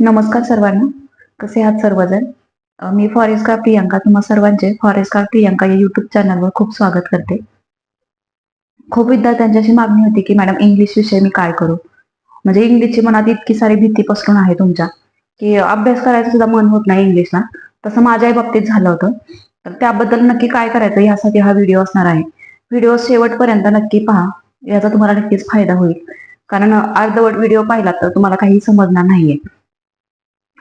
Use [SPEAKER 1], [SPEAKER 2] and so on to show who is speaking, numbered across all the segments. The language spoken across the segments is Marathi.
[SPEAKER 1] नमस्कार सर्वांना. कसे आहात सर्वजण? मी फॉरेस्ट कार प्रियांका. तुम्हा सर्वांचे फॉरेस्ट कार प्रियांका या युट्यूब चॅनलवर खूप स्वागत करते. खूप विद्यार्थ्यांची अशी मागणी होती की मॅडम इंग्लिश विषय मी काय करू? म्हणजे इंग्लिशची मनात इतकी सारी भीती पसरून आहे तुमच्या की अभ्यास करायचं सुद्धा मन होत नाही इंग्लिशला तसं माझ्याही बाबतीत झालं होतं. तर त्याबद्दल नक्की काय करायचं यासाठी हा व्हिडिओ असणार आहे. व्हिडिओ शेवटपर्यंत नक्की पहा. याचा तुम्हाला नक्कीच फायदा होईल. कारण अर्धवट व्हिडिओ पाहिला तर तुम्हाला काही समजणार नाहीये.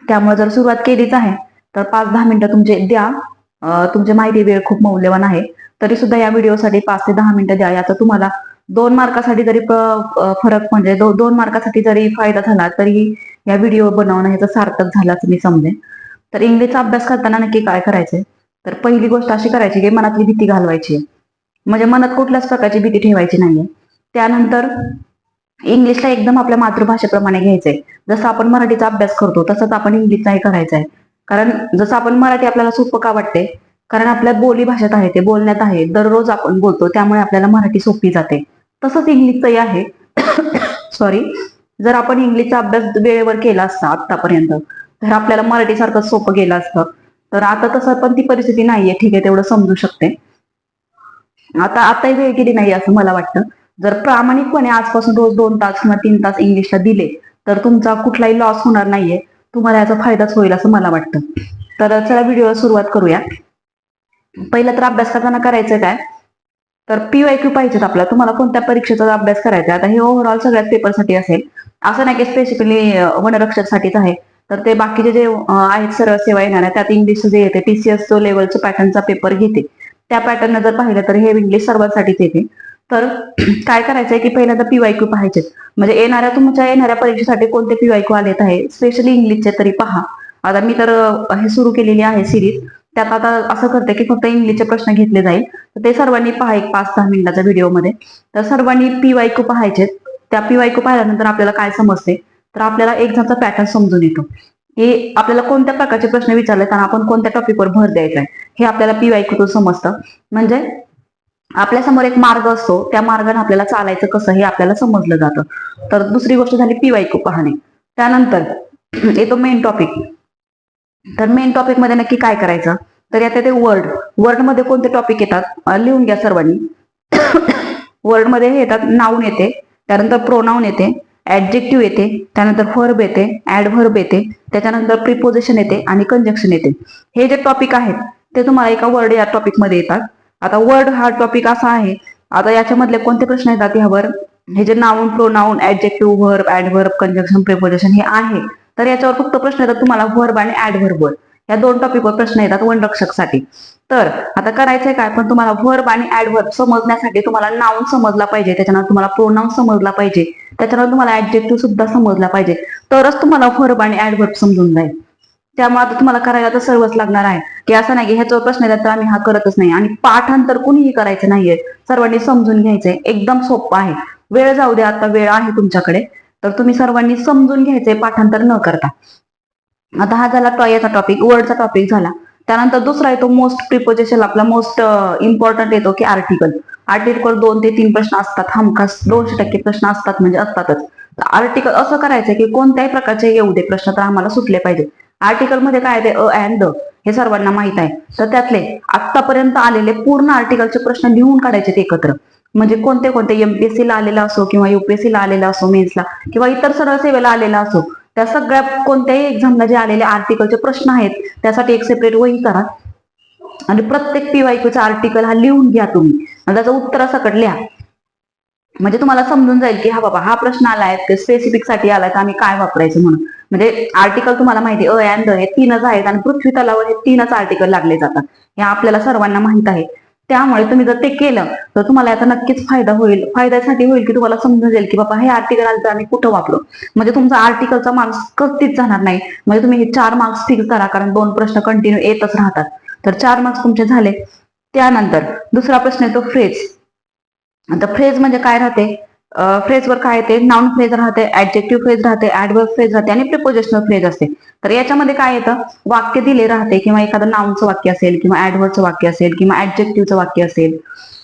[SPEAKER 1] त्यामुळे जर सुरुवात केलीच आहे तर पाच दहा मिनिटं तुमचे द्या. तुमची माहिती वेळ खूप मौल्यवान आहे. तरी सुद्धा या व्हिडिओसाठी पाच ते दहा मिनिटं द्या. याचा तुम्हाला दोन मार्कासाठी जरी फरक म्हणजे दो- दोन मार्कासाठी जरी फायदा झाला तरी या व्हिडिओ बनवणं ह्याचं सार्थक झालं असं मी समजेन. तर इंग्लिशचा अभ्यास करताना नक्की काय करायचंय? तर पहिली गोष्ट अशी करायची की मनातली भीती घालवायची. म्हणजे मनात कुठल्याच प्रकारची भीती ठेवायची नाहीये. त्यानंतर इंग्लिशला एकदम आपल्या मातृभाषेप्रमाणे घ्यायचंय. जसं आपण मराठीचा अभ्यास करतो तसंच आपण इंग्लिशचाही करायचा आहे कारण जसं आपण मराठी आपल्याला सोपं का वाटते कारण आपल्या बोली भाषेत आहे ते बोलण्यात आहे. दररोज आपण बोलतो त्यामुळे आपल्याला मराठी सोपी जाते. तसंच इंग्लिशचंही आहे. सॉरी जर आपण इंग्लिशचा अभ्यास वेळेवर केला असता आतापर्यंत तर आपल्याला मराठीसारखं सोपं गेलं असतं. तर आता तसं पण ती परिस्थिती नाहीये. ठीक आहे तेवढं समजू शकते. आता आताही वेळ गेली नाही असं मला वाटतं. जर प्रामाणिकपणे आजपासून रोज दोन तास किंवा तीन तास इंग्लिशला दिले तर तुमचा कुठलाही लॉस होणार नाहीये. तुम्हाला याचा फायदाच होईल असं मला वाटतं. तर चला व्हिडिओला सुरुवात करूया. पहिलं तर अभ्यास करताना करायचं काय? तर पीवायक्यू पाहिजेत आपला. तुम्हाला कोणत्या परीक्षेचा अभ्यास करायचा आता हे ओव्हरऑल सगळ्याच पेपरसाठी असेल. असं नाही की स्पेसिफिकली वनरक्षकसाठीच आहे. तर ते बाकीचे जे आहेत सरळ सेवा येणार त्यात इंग्लिश जे येते टीसीएस जो लेवलचा पॅटर्नचा पेपर घेते. त्या पॅटर्न जर पाहिलं तर हे इंग्लिश सर्वांसाठीच येते. तर काय करायचंय की पहिल्यांदा पीवायक्यू पाहायचे. म्हणजे येणाऱ्या तुमच्या येणाऱ्या परीक्षेसाठी कोणते पीवायक्यू आलेत आहे स्पेशली इंग्लिशचे तरी पहा. आता मी तर हे सुरू केलेली आहे सिरीज त्यात आता असं करते की फक्त इंग्लिशचे प्रश्न घेतले जाईल. तर ते सर्वांनी पहा एक पाच दहा मिनिटाच्या व्हिडिओमध्ये तर सर्वांनी पीवायक्यू पाहायचे. त्या पीवायक्यू पाहिल्यानंतर आपल्याला काय समजते? तर आपल्याला एक्झामचा पॅटर्न समजून येतो. की आपल्याला कोणत्या प्रकारचे प्रश्न विचारले त्यांना आपण कोणत्या टॉपिकवर भर द्यायचा आहे हे आपल्याला पीवायक्यूतून समजतं. म्हणजे आपल्यासमोर एक मार्ग असतो. त्या मार्गाने आपल्याला चालायचं कसं हे आपल्याला समजलं जातं. तर दुसरी गोष्ट झाली पिवायको पाहणे. त्यानंतर येतो मेन टॉपिक तर मेन टॉपिकमध्ये नक्की काय करायचं? तर यात येते वर्ड वर्डमध्ये कोणते टॉपिक येतात? लिहून घ्या सर्वांनी. वर्डमध्ये हे येतात नाऊन येते. त्यानंतर प्रोनाऊन येते. ऍडजेक्टिव्ह येते. त्यानंतर व्हर्ब येते. ऍडव्हर्ब येते. त्याच्यानंतर प्रिपोजिशन येते आणि कंजक्शन येते. हे जे टॉपिक आहेत ते तुम्हाला एका वर्ड या टॉपिकमध्ये येतात. आता वर्ड हा टॉपिक असा आहे. आता याच्यामधले कोणते प्रश्न येतात ह्यावर? हे जे noun pronoun adjective verb adverb conjunction preposition हे आहे. तर याच्यावर फक्त प्रश्न येतात तुम्हाला व्हर्ब आणि ऍडव्हर्बवर या दोन टॉपिकवर प्रश्न येतात वनरक्षकसाठी. तर आता करायचंय काय? पण तुम्हाला व्हर्ब आणि ऍडव्हर्ब समजण्यासाठी तुम्हाला नाऊन समजला पाहिजे. त्याच्यानंतर तुम्हाला प्रोनाऊन समजला पाहिजे. त्याच्यानंतर तुम्हाला ऍडजेक्टिव्ह सुद्धा समजला पाहिजे. तरच तुम्हाला व्हर्ब आणि ऍडव्हर्ब समजून जाईल. त्यामुळे आता तुम्हाला करायला तर सर्वच लागणार आहे. की असं नाही की ह्याच्यावर प्रश्न येतात तर आम्ही हा करतच नाही. आणि पाठांतर कुणीही करायचं नाहीये. सर्वांनी समजून घ्यायचंय. एकदम सोपं आहे. वेळ जाऊ द्या आता वेळ आहे तुमच्याकडे. तर तुम्ही सर्वांनी समजून घ्यायचंय पाठांतर न करता. आता हा झाला टॉयचा टॉपिक वर्डचा टॉपिक झाला. त्यानंतर दुसरा येतो मोस्ट प्रिपोजिशन आपला मोस्ट इम्पॉर्टंट येतो की आर्टिकल आर्टिकल दोन ते तीन प्रश्न असतात. हमखास दोनशे टक्के प्रश्न असतात म्हणजे असतातच. आर्टिकल असं करायचं की कोणत्याही प्रकारचे येऊ दे प्रश्न तर आम्हाला सुटले पाहिजे आर्टिकलमध्ये काय ते अ अँड द हे सर्वांना माहीत आहे. तर त्यातले आतापर्यंत आलेले पूर्ण आर्टिकलचे प्रश्न लिहून काढायचे ते एकत्र. म्हणजे कोणते कोणते एमपीएससी ला आलेला असो किंवा युपीएससी ला आलेला असो मेन्सला किंवा इतर सरळ सेवेला आलेला असो त्या सगळ्या कोणत्याही एक्झामला जे आलेले आर्टिकलचे प्रश्न आहेत त्यासाठी एक सेपरेट वही करा. आणि प्रत्येक पीवायक्यूचा आर्टिकल हा लिहून घ्या तुम्ही. त्याचं उत्तर सकट लिहा. म्हणजे तुम्हाला समजून जाईल की हा बाबा हा प्रश्न आलाय स्पेसिफिकसाठी आलाय तर आम्ही काय वापरायचं म्हणून. म्हणजे आर्टिकल तुम्हाला माहिती अ अँड द हे तीनच आहेत आणि पृथ्वी तलावर हे तीनच आर्टिकल लागले जातात. हे आपल्याला सर्वांना माहीत आहे. त्यामुळे तुम्ही जर ते केलं तर तुम्हाला याचा नक्कीच फायदा होईल. फायद्यासाठी होईल की तुम्हाला समजून जाईल की बाबा हे आर्टिकल आलं तर आम्ही कुठं वापरू म्हणजे तुमचा आर्टिकलचा मार्क्स कधीच जाणार नाही. म्हणजे तुम्ही हे चार मार्क्स फिक्स करा कारण दोन प्रश्न कंटिन्यू येतच राहतात. तर चार मार्क्स तुमचे झाले. त्यानंतर दुसरा प्रश्न येतो फ्रेज आता फ्रेज म्हणजे काय राहते? फ्रेजवर काय येते? नाउन फ्रेज राहते ऍडजेक्टिव्ह फ्रेज राहते ऍडवर्ब फ्रेज राहते आणि प्रिपोजिशनल फ्रेज असते. तर याच्यामध्ये काय येतं? वाक्य दिले राहते किंवा एखादं नाउनचं वाक्य असेल किंवा ऍडवर्बचं वाक्य असेल किंवा ऍडजेक्टिव्हचं वाक्य असेल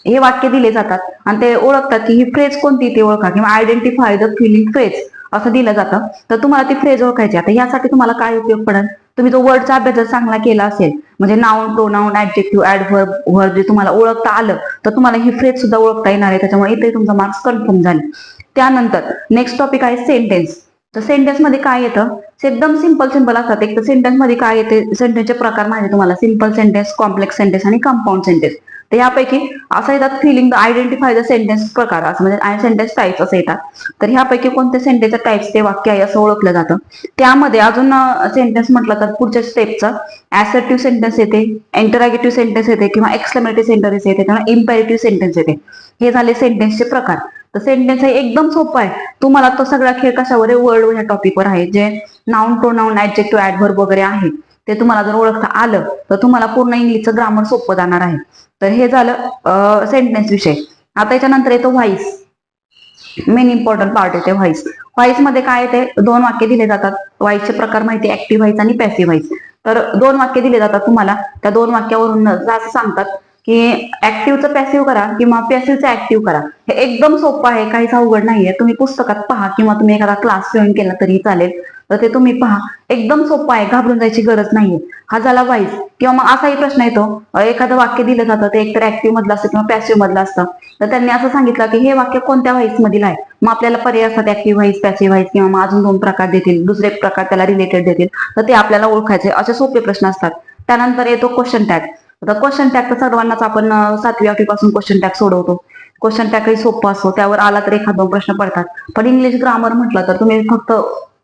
[SPEAKER 1] हे वाक्य दिले जातात आणि ते ओळखतात की ही फ्रेज कोणती ते ओळखा किंवा आयडेंटिफाय द फिलिंग फ्रेज असं दिलं जातं. तर तुम्हाला ती फ्रेज ओळखायची आता यासाठी तुम्हाला काय उपयोग पडेल? तुम्ही तो वर्डचा अभ्यास जर चांगला केला असेल. म्हणजे noun pronoun adjective adverb word जे तुम्हाला ओळखता आलं तर तुम्हाला ही फ्रेज सुद्धा ओळखता येणार आहे. त्याच्यामुळे इथे तुमचा मार्क्स कन्फर्म झाले. त्यानंतर नेक्स्ट टॉपिक आहे सेंटेन्स तर सेंटेन्समध्ये काय येतं? एकदम सिंपल सिंपल असतात. एक तर सेंटेन्समध्ये काय येते? सेंटेन्सचे प्रकार माहिती तुम्हाला. सिंपल सेंटेन्स कॉम्प्लेक्स सेंटेन्स आणि कंपाऊंड सेंटेन्स तर यापैकी असं येतात filling the identify the sentence प्रकार असं म्हणजे सेंटेन्स टाईप्स असं येतात. तर ह्यापैकी कोणते सेंटेन्स टाईप्स ते वाक्य आहे असं ओळखलं जातं. त्यामध्ये अजून सेंटेन्स म्हटलं तर पुढच्या स्टेपचं ऍसर्टिव्ह सेंटेन्स येते इंटरॅगेटिव्ह सेंटेन्स येते किंवा एक्सक्लेमेटिव्ह सेंटेन्स येते किंवा इम्पॅरेटिव्ह सेंटेन्स येते. हे झाले सेंटेन्सचे प्रकार. तर सेंटेन्स हे एकदम सोपं आहे. तुम्हाला तो सगळा खेळ कशावर आहे? वर्ड ह्या टॉपिकवर आहे. जे नाउन प्रोनाऊन ऍडजेक्टिव्ह ऍडव्हर्ब वगैरे आहे ते तुम्हाला जर ओळखता आलं तर तुम्हाला पूर्ण इंग्लिशचं ग्रामर सोपं जाणार आहे. तर हे झालं सेंटेन्स विषय. आता याच्यानंतर येतो व्हाईस मेन इम्पॉर्टंट पार्ट येते व्हाईस व्हाईसमध्ये काय येते? दोन वाक्य दिले जातात. व्हाईसचे प्रकार माहिती ऍक्टिव्ह व्हाईस आणि पॅसिव्ह व्हाईस तर दोन वाक्य दिले जातात तुम्हाला. त्या दोन वाक्यावरून असं सांगतात की ऍक्टिव्हचं पॅसिव्ह करा किंवा पॅसिव्हचं ऍक्टिव्ह करा. हे एकदम सोपं आहे काहीच अवघड नाहीये. तुम्ही पुस्तकात पहा किंवा तुम्ही एखादा क्लास जॉईन केला तरी चालेल. तर ते तुम्ही पहा. एकदम सोपं आहे. घाबरून जायची गरज नाहीये. हा झाला वाईज किंवा मग असाही प्रश्न येतो. एखादं वाक्य दिलं जातं ते एकतर ऍक्टिव्ह मधलं असतं किंवा पॅसिव्ह मधलं असतं. तर त्यांनी असं सांगितलं की हे वाक्य कोणत्या व्हाईस मधील आहे? मग आपल्याला पर्याय असतात. ऍक्टिव्ह व्हाईस पॅसिव्ह व्हाईस किंवा मग अजून दोन प्रकार देतील. दुसरे प्रकार त्याला रिलेटेड देतील. तर ते आपल्याला ओळखायचे. असे सोपे प्रश्न असतात. त्यानंतर येतो क्वेश्चन टॅग आता क्वेश्चन टॅग तर सर्वांनाच आपण सातवी आठवीपासून क्वेश्चन टॅग सोडवतो. क्वेश्चन टॅग काही सोपं असतो त्यावर आला तर एखाद प्रश्न पडतात. पण इंग्लिश ग्रामर म्हटलं तर तुम्ही फक्त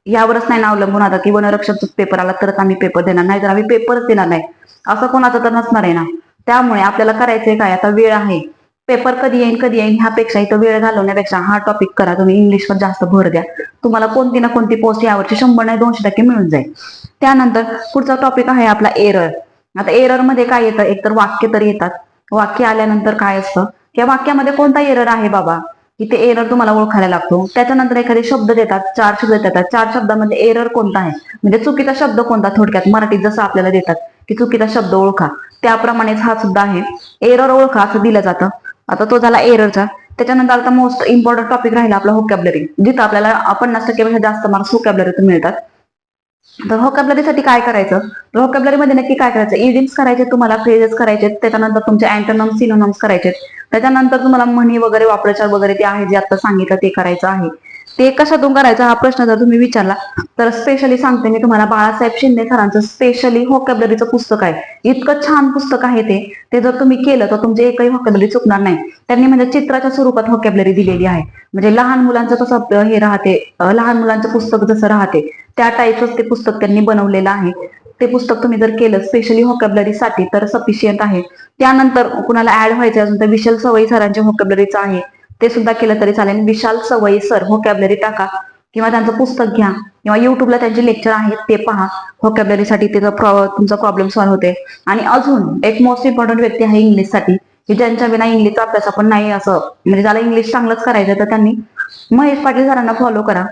[SPEAKER 1] यावरच नाही ना अवलंबून आता की वनरक्षकचा पेपर आला तरच आम्ही पेपर देणार. नाही तर आम्ही पेपरच देणार नाही. असं कोणाचं तर नसणार आहे ना. त्यामुळे आपल्याला करायचंय काय? आता वेळ आहे. पेपर कधी येईन कधी येईन ह्यापेक्षा इथं वेळ घालवण्यापेक्षा हा टॉपिक करा. तुम्ही इंग्लिशवर जास्त भर द्या. तुम्हाला कोणती ना कोणती पोस्ट यावरची शंभर नाही दोनशे टक्के मिळून जाईल. त्यानंतर पुढचा टॉपिक आहे आपला एरर आता एररमध्ये काय येतं? एकतर वाक्य तर येतात. वाक्य आल्यानंतर काय असतं? या वाक्यामध्ये कोणता एरर आहे बाबा? इथे एरर तुम्हाला ओळखायला लागतो. त्याच्यानंतर एखादे शब्द देतात चार शब्द देतात. चार शब्दामध्ये एरर कोणता आहे? म्हणजे चुकीचा शब्द कोणता थोडक्यात? मराठीत जसं आपल्याला देतात की चुकीचा शब्द ओळखा. त्याप्रमाणेच हा सुद्धा आहे. एरर ओळखा असं दिलं जातं. आता तो झाला एररचा त्याच्यानंतर आता मोस्ट इम्पॉर्टंट टॉपिक राहिला आपला होकॅबलरी जिथं आपल्याला पन्नास टक्केपेक्षा जास्त मार्क्स होकॅबलरीतून मिळतात. तर व्होकॅबलरीसाठी काय करायचं? तर व्होकॅबलरीमध्ये नक्की काय करायचं? इडिम्स करायचे तुम्हाला फ्रेजेस करायचे त्याच्यानंतर तुमचे अँटोनम्स सिनोनम्स करायचे. त्याच्यानंतर तुम्हाला म्हणी वगैरे वापरचार वगैरे ते आहे जे आता सांगितलं ते करायचं आहे. ते कशातून करायचं? हा प्रश्न जर तुम्ही विचारला तर स्पेशली सांगते मी तुम्हाला बाळासाहेब शिंदे सरांचं स्पेशली व्होकॅबलरीचं पुस्तक आहे. इतकं छान पुस्तक आहे ते. ते जर तुम्ही केलं तर तुमचे एकही व्होकॅबलरी चुकणार नाही. त्यांनी म्हणजे चित्राच्या स्वरूपात व्होकॅबलरी दिलेली आहे. म्हणजे लहान मुलांचं कसं हे राहते लहान मुलांचं पुस्तक जसं राहते त्या टाईपच ते पुस्तक त्यांनी बनवलेलं आहे. ते पुस्तक तुम्ही जर केलं स्पेशली व्होकॅबलरीसाठी तर सफिशियंट आहे. त्यानंतर कुणाला ऍड व्हायचे अजून तर विशाल सवयी सरांच्या व्होकॅबलरीचं आहे. ते सुद्धा केलं तरी चालेल. विशाल सवयी सर होकॅबलरी टाका. किंवा त्यांचं पुस्तक घ्या. किंवा युट्यूबला त्यांचे लेक्चर आहेत ते पहा. व्होकॅबलरीसाठी त्याचा तुमचा प्रॉब्लेम सॉल्व्ह होते. आणि अजून एक मोस्ट इम्पॉर्टंट व्यक्ती आहे इंग्लिशसाठी की ज्यांच्या विना इंग्लिशचा अभ्यास आपण नाही असं म्हणजे ज्याला इंग्लिश चांगलंच करायचं तर त्यांनी महेश पाटील सरांना फॉलो करा.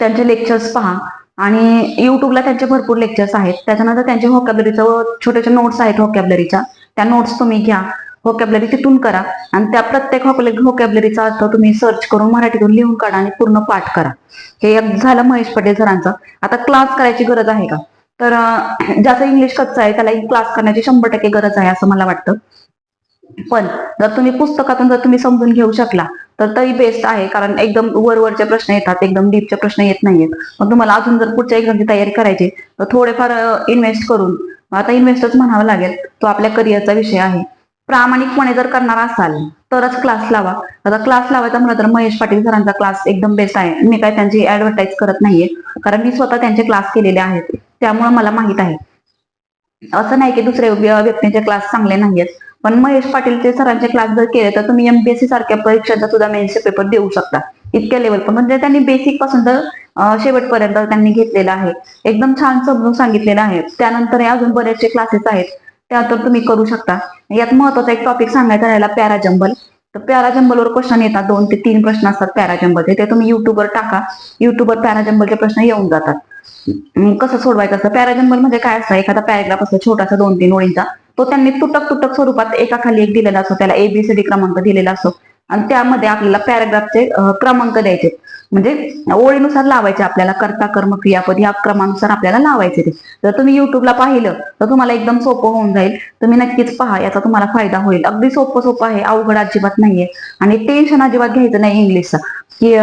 [SPEAKER 1] त्यांचे लेक्चर्स पहा. आणि युट्यूबला त्यांचे भरपूर लेक्चर्स आहेत. त्याच्यानंतर त्यांचे व्होकॅबलरीचं छोट्याच्या नोट्स आहेत व्होकॅबलरीच्या त्या नोट्स तुम्ही घ्या. व्होकॅबलरी तिथून करा. आणि त्या प्रत्येक होकॅबलरीचा अर्थ तुम्ही सर्च करून मराठीतून लिहून काढा आणि पूर्ण पाठ करा. हे एक झालं महेश पटेल सरांचं. आता क्लास करायची गरज आहे का? तर ज्याचं इंग्लिश कच्चं आहे त्याला क्लास करण्याची शंभर टक्के गरज आहे असं मला वाटतं. पण जर तुम्ही पुस्तकातून जर तुम्ही समजून घेऊ शकला तर तरी बेस्ट आहे. कारण एकदम वरवरचे प्रश्न येतात एकदम डीपचे प्रश्न येत नाहीयेत. मग तुम्हाला अजून जर पुढच्या एक्झामची तयारी करायची तर थोडेफार इन्व्हेस्ट करून. आता इन्व्हेस्टच म्हणावं लागेल तो आपल्या करिअरचा विषय आहे. प्रामाणिकपणे जर करणार असाल तरच क्लास लावा. आता क्लास लावायचा म्हणलं तर महेश पाटील सरांचा क्लास एकदम बेस्ट आहे. मी काय त्यांची ऍडव्हर्टाईज करत नाहीये कारण मी स्वतः त्यांचे क्लास केलेले आहेत. त्यामुळे मला माहीत आहे. असं नाही की दुसऱ्या व्यक्तींचे क्लास चांगले नाहीयेत. पण महेश पाटीलचे सरांचे क्लास जर केले तर तुम्ही एमपीएससी सारख्या परीक्षांचा सुद्धा मेन्सचे पेपर देऊ शकता. इतक्या लेवल पण म्हणजे त्यांनी बेसिकपासून तर शेवटपर्यंत त्यांनी घेतलेलं आहे. एकदम छान समजून सांगितलेलं आहे. त्यानंतर अजून बरेचसे क्लासेस आहेत. त्या तर तुम्ही करू शकता. यात महत्त्वाचा एक टॉपिक सांगायचा राहिला पॅराजंबल तर पॅराजंबलवर क्वेश्चन येतात. दोन ते तीन प्रश्न असतात पॅराजंबलचे ते तुम्ही युट्यूबवर टाका. युट्यूबवर पॅराजंबलचे प्रश्न येऊन जातात. कसं सोडवायचं असतं? पॅराजंबल म्हणजे काय असतं? एखादा पॅराग्राफ असतो छोटासा दोन तीन ओळींचा. तो त्यांनी तुटक तुटक स्वरूपात एकाखाली एक दिलेला असतो. त्याला एबीसीडी क्रमांक दिलेला असतो. आणि त्यामध्ये आपल्याला पॅराग्राफचे क्रमांक द्यायचे. म्हणजे ओळीनुसार लावायचे आपल्याला कर्ता कर्म क्रियापद या क्रमानुसार आपल्याला लावायचे ते. जर तुम्ही युट्यूबला पाहिलं तर तुम्हाला एकदम सोपं होऊन जाईल. तुम्ही नक्कीच पहा याचा तुम्हाला फायदा होईल. अगदी सोपं सोपं आहे. अवघड अजिबात नाहीये. आणि टेन्शन अजिबात घ्यायचं नाही इंग्लिशचं की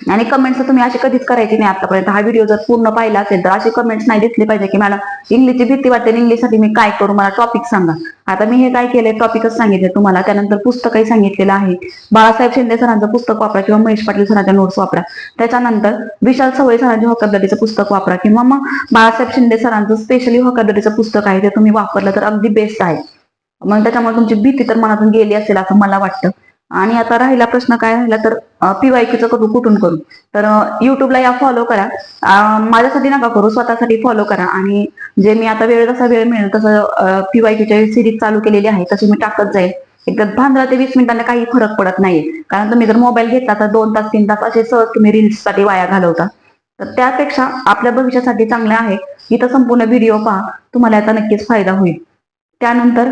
[SPEAKER 1] आणि कमेंट्स तुम्ही अशी कधीच करायची नाही आतापर्यंत. हा व्हिडिओ जर पूर्ण पाहिला असेल तर असे कमेंट्स नाही दिसले पाहिजे की मला इंग्लिशची भीती वाटते इंग्लिशसाठी मी काय करू? मला टॉपिक सांगा. आता मी हे काय केलंय? टॉपिकच सांगितले तुम्हाला. त्यानंतर पुस्तकही सांगितलेलं आहे. बाळासाहेब शिंदे सरांचं पुस्तक वापरा किंवा महेश पाटील सरांच्या नोट्स वापरा. त्याच्यानंतर विशाल सवय सरांची हॉकरदरीचं पुस्तक वापरा किंवा मग बाळासाहेब शिंदे सरांचं स्पेशली हॉकरदरीचं पुस्तक आहे ते तुम्ही वापरलं तर अगदी बेस्ट आहे. मग त्याच्यामुळे तुमची भीती तर मनातून गेली असेल असं मला वाटतं. आणि आता राहिला प्रश्न काय राहिला तर पीवायक्यूचं करू कुठून करू? तर युट्यूबला या फॉलो करा. माझ्यासाठी नका करू स्वतःसाठी फॉलो करा. आणि जे मी आता वेळ जसा वेळ मिळेल तसं पीवायक्यूच्या सिरीज चालू केलेली आहे तशी मी टाकत जाईल. एकदा पंधरा ते वीस मिनिटांना काही फरक पडत नाहीये. कारण तुम्ही जर मोबाईल घेतला तर दोन तास तीन तास असे सहज तुम्ही रील्ससाठी वाया घालवता. तर त्यापेक्षा आपल्या भविष्यासाठी चांगलं आहे. इथं संपूर्ण व्हिडिओ पहा. तुम्हाला याचा नक्कीच फायदा होईल. त्यानंतर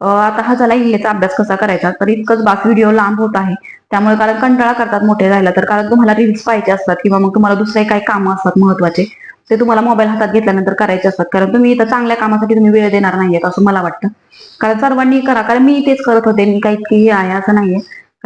[SPEAKER 1] आता हा झाला इंग्लिशचा अभ्यास कसा करायचा? तर इतकंच बाकी व्हिडिओ लांब होत आहे. त्यामुळे कारण कंटाळा करतात मोठे राहिला तर कारण तुम्हाला रील्स पाहिजे असतात किंवा मग तुम्हाला दुसरे काही कामं असतात महत्त्वाचे ते तुम्हाला मोबाईल हातात घेतल्यानंतर करायचे असतात. कारण तुम्ही इथं चांगल्या कामासाठी तुम्ही वेळ देणार नाहीयेत असं मला वाटतं. कारण सर्वांनी करा. कारण मी तेच करत होते. मी काही इतकी हे आहे असं नाहीये.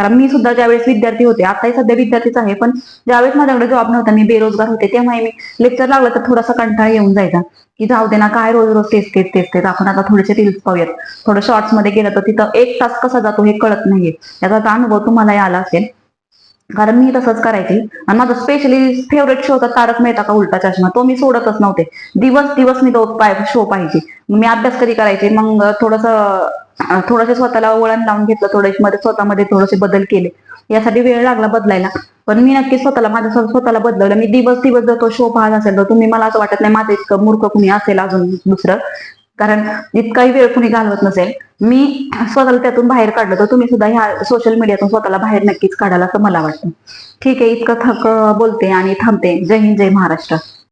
[SPEAKER 1] कारण मी सुद्धा ज्यावेळेस विद्यार्थी होते आताही सध्या विद्यार्थीच आहे पण ज्यावेळेस माझ्याकडे जॉब नव्हता मी बेरोजगार होते तेव्हा मी लेक्चर लागलं तर थोडासा कंटाळा येऊन जायचा की जाऊ दे ना काय रोज रोज तेच तेच तेच तेच आपण आता थोडेसे रील्स पाहूयात. थोडं शॉर्ट्समध्ये गेलं तर तिथं एक तास कसा जातो हे कळत नाहीये. याचा अनुभव तुम्हालाही आला असेल. कारण मी तसंच करायची. आणि माझा स्पेशली फेवरेट शो होता तारक मेहता का उलटा चष्मा तो मी सोडतच नव्हते. दिवस दिवस मी तो शो पाहिजे मग मी अभ्यास कधी करायचे? मग थोडस थोडंसं स्वतःला वळण लावून घेतलं थोडेसे मध्ये स्वतःमध्ये थोडेसे बदल केले. यासाठी वेळ लागला बदलायला. पण मी नक्की स्वतःला माझ्या स्वतःला बदलवलं. मी दिवस दिवस जर तो शो पाहत असेल तर तुम्ही मला असं वाटत नाही माझं इतकं मूर्ख कुणी असेल अजून दुसरं. कारण इतकाही वेळ कुणी घालवत नसेल. मी स्वतःला त्यातून बाहेर काढलं तर तुम्ही सुद्धा ह्या सोशल मीडियातून स्वतःला बाहेर नक्कीच काढाल असं मला वाटतं. ठीक आहे इतकं थक बोलते आणि थांबते. जय हिंद जय महाराष्ट्र.